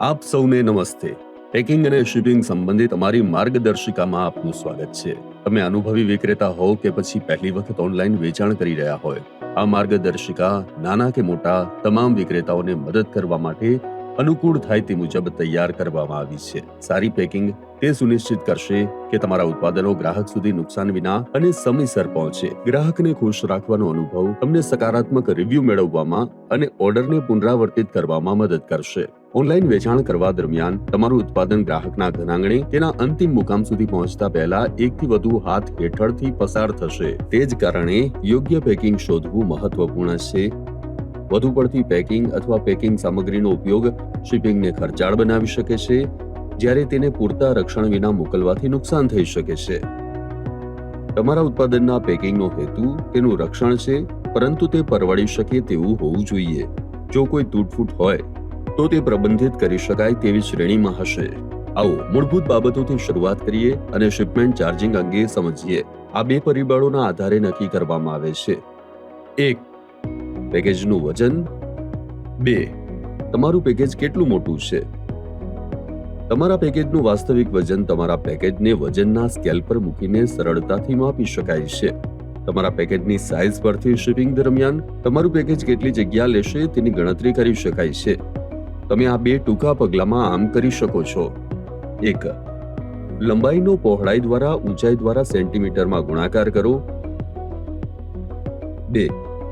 આપ સૌને નમસ્તે. પેકિંગ અને શિપિંગ સંબંધિત અમારી માર્ગદર્શિકામાં આપનું સ્વાગત છે. તમે અનુભવી વિક્રેતા હો કે પછી પહેલી વખત ઓનલાઈન વેચાણ કરી રહ્યા હોય? આ માર્ગદર્શિકા નાના કે મોટા તમામ વિક્રેતાઓને મદદ કરવા માટે અનુકૂળ થાય તે મુજબ તૈયાર કરવામાં આવી છે. સારી પેકિંગ તે સુનિશ્ચિત કરશે કે તમારા ઉત્પાદનો ગ્રાહક સુધી નુકસાન વિના અને સમયસર પહોંચે. ગ્રાહકને ખુશ રાખવાનો અનુભવ તમને સકારાત્મક રિવ્યુ મેળવવામાં અને ઓર્ડરને પુનરાવર્તિત કરવામાં મદદ કરશે. ઓનલાઈન વેચાણ કરવા દરમિયાન તમારું ઉત્પાદન ગ્રાહકના ઘનાંગણે તેના અંતિમ મુકામ સુધી પહોંચતા પહેલા એકથી વધુ હાથ હેઠળથી પસાર થશે. તે જ કારણે યોગ્ય પેકિંગ શોધવું મહત્વપૂર્ણ છે. વધુ પડતી પેકિંગ અથવા પેકિંગ સામગ્રીનો ઉપયોગ શિપિંગને ખર્ચાળ બનાવી શકે છે, જ્યારે તેને પૂરતા રક્ષણ વિના મોકલવાથી નુકસાન થઈ શકે છે. તમારા ઉત્પાદનના પેકિંગનો હેતુ તેનું રક્ષણ છે, પરંતુ તે પરવડી શકે તેવું હોવું જોઈએ. જો કોઈ તૂટફૂટ હોય, તો તે પ્રબંધિત કરી શકાય તેવી શ્રેણીમાં હશે. આવો, મૂળભૂત બાબતોથી શરૂઆત કરીએ અને શિપમેન્ટ ચાર્જિંગ અંગે સમજીએ. આ બે પરિબળોના આધારે નક્કી કરવામાં આવે છે. એક પેકેજનું વજન? બે. તમારું પેકેજ કેટલું મોટું છે? તમારા પેકેજનું વાસ્તવિક વજન તમારા પેકેજને વજનના સ્કેલ પર મૂકીને સરળતાથી માપી શકાય છે. તમારા પેકેજની સાઇઝ પરથી શિપિંગ દરમિયાન તમારું પેકેજ કેટલી જગ્યા લેશે તેની ગણતરી કરી શકાય છે. તમે આ બે ટૂંકા પગલામાં આમ કરી શકો છો. એક લંબાઈનો પહોળાઈ દ્વારા ઊંચાઈ દ્વારા સેન્ટીમીટરમાં ગુણાકાર કરો. બે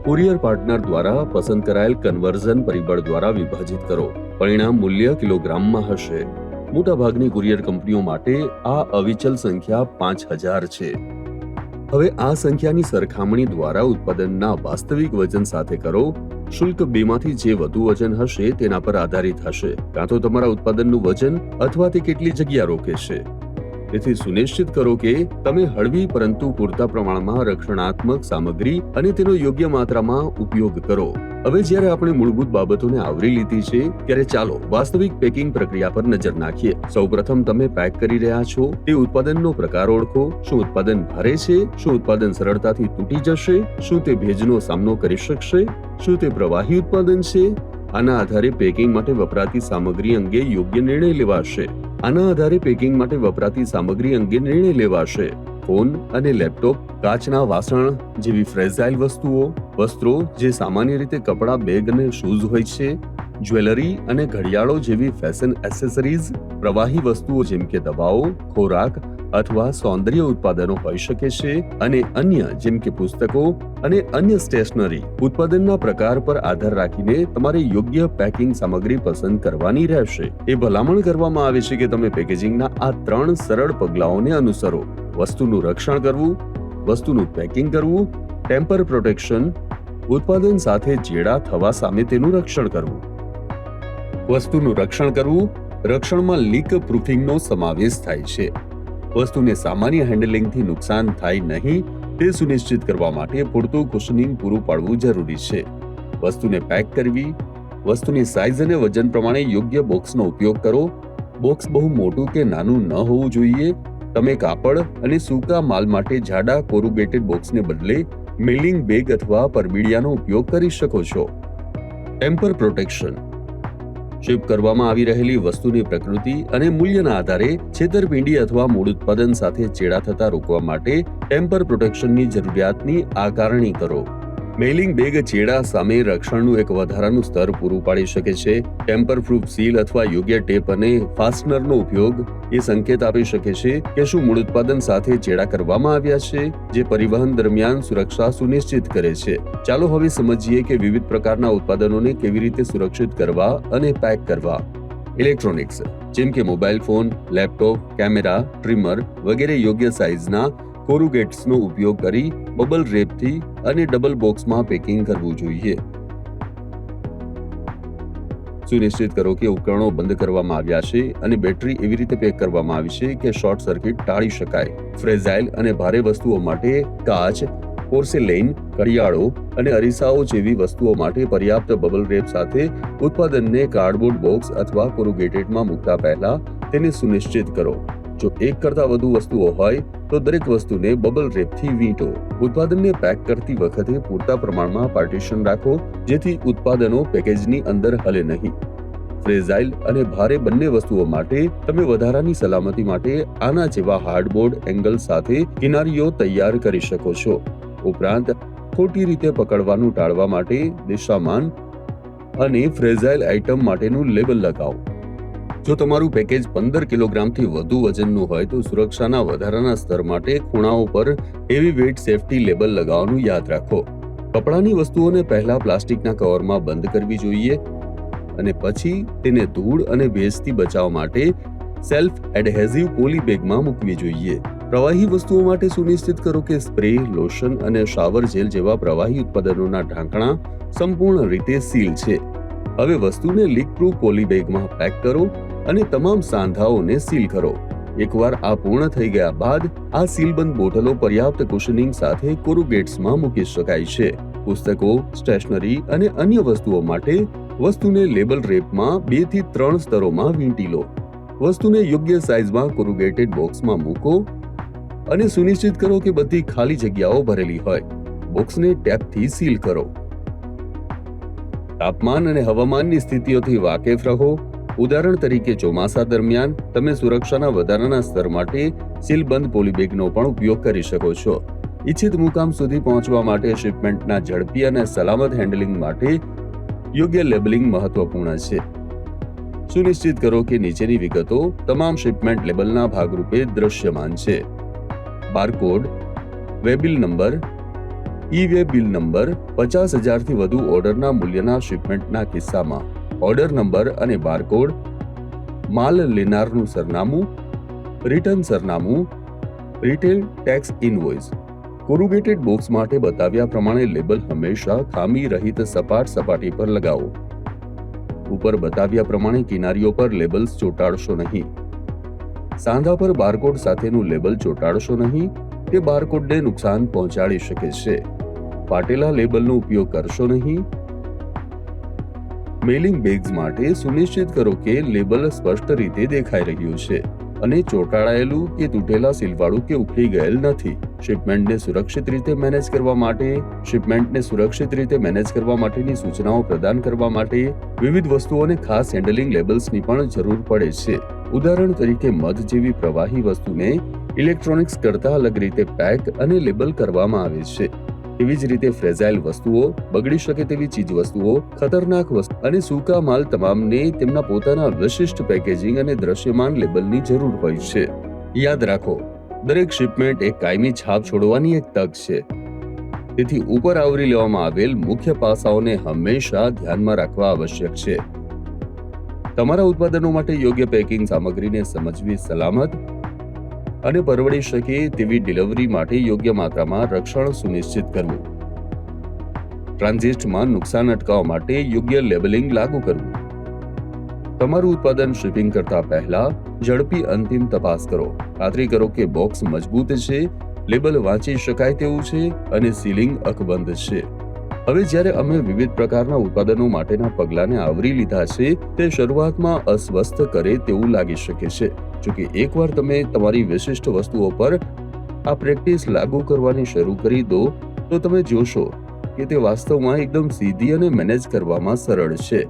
કુરિયર પાર્ટનર દ્વારા પસંદ કરાયેલ કન્વર્ઝન પરિબળ દ્વારા વિભાજિત કરો. પરિણામ મૂલ્ય કિલોગ્રામમાં હશે. મોટાભાગની કુરિયર કંપનીઓ માટે આ અવિચલ સંખ્યા પાંચ હજાર છે. હવે આ સંખ્યાની સરખામણી દ્વારા ઉત્પાદનના વાસ્તવિક વજન સાથે કરો. શુલ્ક બેમાંથી જે વધુ વજન હશે તેના પર આધારિત હશે. કાં તો તમારા ઉત્પાદનનું વજન અથવા તે કેટલી જગ્યા રોકે છે તેથી સુનિશ્ચિત કરો કે તમે હળવી પરંતુ પૂરતા પ્રમાણમાં રક્ષણાત્મક સામગ્રી અને તેનો યોગ્ય માત્રામાં ઉપયોગ કરો. હવે જ્યારે આપણે મૂળભૂત બાબતોને આવરી લીધી છે, ત્યારે ચાલો વાસ્તવિક પેકિંગ પ્રક્રિયા પર નજર નાખીએ. સૌપ્રથમ તમે પેક કરી રહ્યા છો. તે ઉત્પાદનનો પ્રકાર ઓળખો. શું ઉત્પાદન ભારે છે? શું ઉત્પાદન સરળતાથી તૂટી જશે? શું તે ભેજનો સામનો કરી શકશે? શું તે પ્રવાહી ઉત્પાદન છે? આના આધારે પેકિંગ માટે વપરાતી સામગ્રી અંગે યોગ્ય નિર્ણય લેવાશે. આના આધારે પેકિંગ માટે વપરાતી સામગ્રી અંગે નિર્ણય લેવાશે. ફોન અને લેપટોપ, કાચના વાસણ જેવી ફ્રેઝાઇલ વસ્તુઓ, વસ્ત્રો જે સામાન્ય રીતે કપડાં, બેગ અને શૂઝ હોય છે, જ્વેલરી અને ઘડિયાળો જેવી ફેશન એસેસરીઝ, પ્રવાહી વસ્તુઓ જેમ કે દવાઓ, ખોરાક અથવા સૌંદર્ય ઉત્પાદનો હોઈ શકે છે અને અન્ય, જેમ કે પુસ્તકો અને અન્ય સ્ટેશનરી, ઉત્પાદનના પ્રકાર પર આધાર રાખીને તમારે યોગ્ય પેકિંગ સામગ્રી પસંદ કરવાની રહેશે. એ ભલામણ કરવામાં આવે છે કે તમે પેકેજિંગના આ ત્રણ સરળ પગલાઓને અનુસરો. વસ્તુનું રક્ષણ કરવું, વસ્તુનું પેકિંગ કરવું, ટેમ્પર પ્રોટેક્શન, ઉત્પાદન સાથે જેડા થવા સામે તેનું રક્ષણ કરવું. વસ્તુનું રક્ષણ કરવું, રક્ષણમાં લીક પ્રૂફિંગનો સમાવેશ થાય છે. વસ્તુને સામાન્ય હેન્ડલિંગથી નુકસાન થાય નહીં તે સુનિશ્ચિત કરવા માટે પૂરતું કુશનિંગ પૂરું પાડવું જરૂરી છે. વસ્તુને પેક કરવી, વસ્તુની સાઇઝ અને વજન પ્રમાણે યોગ્ય બોક્સનો ઉપયોગ કરો. બોક્સ બહુ મોટું કે નાનું ન હોવું જોઈએ. તમે કાપડ અને સૂકા માલ માટે જાડા કોરુગેટેડ બોક્સને બદલે મિલિંગ બેગ અથવા પરબીડિયાનો ઉપયોગ કરી શકો છો. ટેમ્પર પ્રોટેક્શન શિપ કરવામાં આવી રહેલી વસ્તુની પ્રકૃતિ અને મૂલ્યના આધારે છેતરપિંડી અથવા મૂળ ઉત્પાદન સાથે ચેડા થતા રોકવા માટે ટેમ્પર પ્રોટેક્શનની જરૂરિયાતની આકારણી કરો. મેલિંગ બેગ ચેડા સામે રક્ષણનું એક વધારાનું સ્તર પૂરું પાડી શકે છે. ટેમ્પર પ્રૂફ સીલ અથવા યોગ્ય ટેપ અને ફાસ્ટનરનો ઉપયોગ એ સંકેત આપી શકે છે કે શું મૂળ ઉત્પાદન સાથે ચેડા કરવામાં આવ્યા છે, જે પરિવહન દરમિયાન સુરક્ષા સુનિશ્ચિત કરે છે. ચાલો હવે સમજીએ કે વિવિધ પ્રકારના ઉત્પાદનોને કેવી રીતે સુરક્ષિત કરવા અને પેક કરવા. ઇલેક્ટ્રોનિક્સ, જેમ કે mobile phone, laptop, camera, trimmer વગેરે યોગ્ય સાઇઝના કોરુગેટ્સનો ઉપયોગ કરી બબલ રેપથી અને ડબલ બોક્સમાં પેકિંગ કરવું જોઈએ. સુનિશ્ચિત કરો કે ઉપકરણો બંધ કરવામાં આવ્યા છે અને બેટરી એવી રીતે પેક કરવામાં આવી છે કે શોર્ટ સર્કિટ ટાળી શકાય. ફ્રેઝાઇલ અને ભારે વસ્તુઓ માટે કાચ, પોર્સેલેઇન ઘડિયાળો અને અરીસાઓ જેવી વસ્તુઓ માટે પર્યાપ્ત બબલ રેપ સાથે ઉત્પાદનને કાર્ડબોર્ડ બોક્સ અથવા કોરુગેટેડમાં મૂકતા પહેલા તેને સુનિશ્ચિત કરો. જો એક કરતા વધુ વસ્તુઓ હોય, તો દરેક વસ્તુને બબલ રેપથી વીંટો. ઉત્પાદનને પેક કરતી વખતે પૂરતા પ્રમાણમાં પાર્ટીશન રાખો, જેથી ઉત્પાદનો પેકેજની અંદર હલે નહીં. ફ્રેઝાઇલ અને ભારે બંને વસ્તુઓ માટે તમે વધારાની સલામતી માટે આના જેવા હાર્ડબોર્ડ એંગલ સાથે કિનારીઓ તૈયાર કરી શકો છો. ઉપરાંત, ખોટી રીતે પકડવાનું ટાળવા માટે દિશામાન અને ફ્રેઝાઇલ આઇટમ માટેનું લેબલ લગાવો. જો તમારું પેકેજ પંદર કિલોગ્રામથી વધુ વજનનું હોય તો સુરક્ષાના વધારાના સ્તર માટે ખૂણાઓ પર હેવી વેઇટ સેફટી લેબલ લગાવવાનું યાદ રાખો. કપડાની વસ્તુઓને પહેલા પ્લાસ્ટિકના કવરમાં બંધ કરવી જોઈએ અને પછી તેને ધૂળ અને ભેજથી બચાવવા માટે સેલ્ફ એડહેઝિવ પોલી બેગમાં મૂકવી જોઈએ. પ્રવાહી વસ્તુઓ માટે સુનિશ્ચિત કરો કે સ્પ્રે, લોશન અને શાવર જેલ જેવા પ્રવાહી ઉત્પાદનોના ઢાંકણા સંપૂર્ણ રીતે સીલ છે. હવે વસ્તુને લીક પ્રૂફ પોલી બેગમાં પેક કરો અને તમામ સાંધાઓને સીલ કરો. એકવાર આ પૂર્ણ થઈ ગયા બાદ, આ સીલબંધ બોટલો પર્યાપ્ત કુશનિંગ સાથે કોરુગેટ્સમાં મૂકી શકાય છે. પુસ્તકો, સ્ટેશનરી અને અન્ય વસ્તુઓ માટે વસ્તુને લેબલ રેપમાં બેથી ત્રણ સ્તરોમાં વીંટી લો. વસ્તુને યોગ્ય સાઇઝમાં કોરુગેટેડ બોક્સમાં મૂકો અને સુનિશ્ચિત કરો કે બધી ખાલી જગ્યાઓ ભરેલી હોય. બોક્સને ટેપથી સીલ કરો. તાપમાન અને હવામાનની સ્થિતિઓથી વાકેફ રહો. ઉદાહરણ તરીકે ચોમાસા દરમિયાન તમે સુરક્ષાના વધારાના સ્તર માટે સીલબંધ પોલીબેગનો પણ ઉપયોગ કરી શકો છો. ઇચ્છિત મુકામ સુધી પહોંચવા માટે શિપમેન્ટના ઝડપી અને સલામત હેન્ડલિંગ માટે યોગ્ય લેબલિંગ મહત્વપૂર્ણ છે. સુનિશ્ચિત કરો કે નીચેની વિગતો તમામ શિપમેન્ટ લેબલના ભાગરૂપે દ્રશ્યમાન છે. Barcode, waybill number, E way bill number પચાસ હજારથી વધુ ઓર્ડરના મૂલ્યના શિપમેન્ટના કિસ્સામાં. ઓર્ડર નંબર અને બારકોડ, માલ લેનારનું સરનામું, રિટર્ન સરનામું, retail tax invoice. Corrugated box માટે બતાવ્યા પ્રમાણે લેબલ હંમેશા ખામી રહિત સપાટ સપાટી પર લગાવો. ઉપર બતાવ્યા પ્રમાણે કિનારીઓ પર લેબલ્સ ચોંટાડશો નહીં. સાંધા પર બારકોડ સાથેનું લેબલ ચોંટાડશો નહીં તે બારકોડને નુકસાન પહોંચાડી શકે છે. ફાટેલા લેબલનો ઉપયોગ કરશો નહીં મેલિંગ બેગ્સ માટે સુનિશ્ચિત કરો કે લેબલ સ્પષ્ટ રીતે દેખાઈ રહ્યું છે અને ચોંટાડાયેલું કે તૂટેલા સીલવાળું કે ઉખડી ગયેલ નથી. શિપમેન્ટને સુરક્ષિત રીતે મેનેજ કરવા માટે, શિપમેન્ટને સુરક્ષિત રીતે મેનેજ કરવા માટેની સૂચનાઓ પ્રદાન કરવા માટે વિવિધ વસ્તુઓને ખાસ હેન્ડલિંગ લેબલ્સની પણ જરૂર પડે છે. ઉદાહરણ તરીકે મધ જેવી પ્રવાહી વસ્તુને ઇલેક્ટ્રોનિક્સ કરતા અલગ રીતે પેક અને લેબલ કરવામાં આવે છે. એવી જ રીતે ફ્રેઝાઇલ વસ્તુઓ, બગડી શકે તેવી ચીજ વસ્તુઓ, ખતરનાક વસ્તુ અને સૂકા માલ તમામને તેમના પોતાના વિશિષ્ટ પેકેજિંગ અને દ્રશ્યમાન લેબલની જરૂર હોય છે. યાદ રાખો, દરેક શિપમેન્ટ એક કાયમી છાપ છોડવાની એક તક છે. તેથી ઉપર આવરી લેવામાં આવેલ મુખ્ય પાસાઓને હંમેશા ધ્યાનમાં રાખવા આવશ્યક છે. તમારા ઉત્પાદનો માટે યોગ્ય પેકિંગ સામગ્રીને સમજવી સલામત અને પરવડી શકે તેવી ડિલિવરી માટે યોગ્ય માત્રામાં રક્ષણ સુનિશ્ચિત કરવું. ટ્રાન્ઝિસ્ટમાં નુકસાન અટકાવવા માટે યોગ્ય લેબલિંગ લાગુ કરવું. તમારું ઉત્પાદન શિપિંગ કરતા પહેલા ઝડપી અંતિમ તપાસ કરો. ખાતરી કરો કે બોક્સ મજબૂત છે, લેબલ વાંચી શકાય તેવું છે અને સીલિંગ અકબંધ છે. હવે જ્યારે અમે વિવિધ પ્રકારના ઉત્પાદનો માટેના પગલાંને આવરી લીધા છે, તે શરૂઆતમાં અસ્વસ્થ કરે તેવું લાગી શકે છે. જોકે એકવાર તમે તમારી વિશિષ્ટ વસ્તુઓ પર આ પ્રેક્ટિસ લાગુ કરવાની શરૂ કરી દો, તો તમે જોશો કે તે વાસ્તવમાં એકદમ સીધી અને મેનેજ કરવામાં સરળ છે.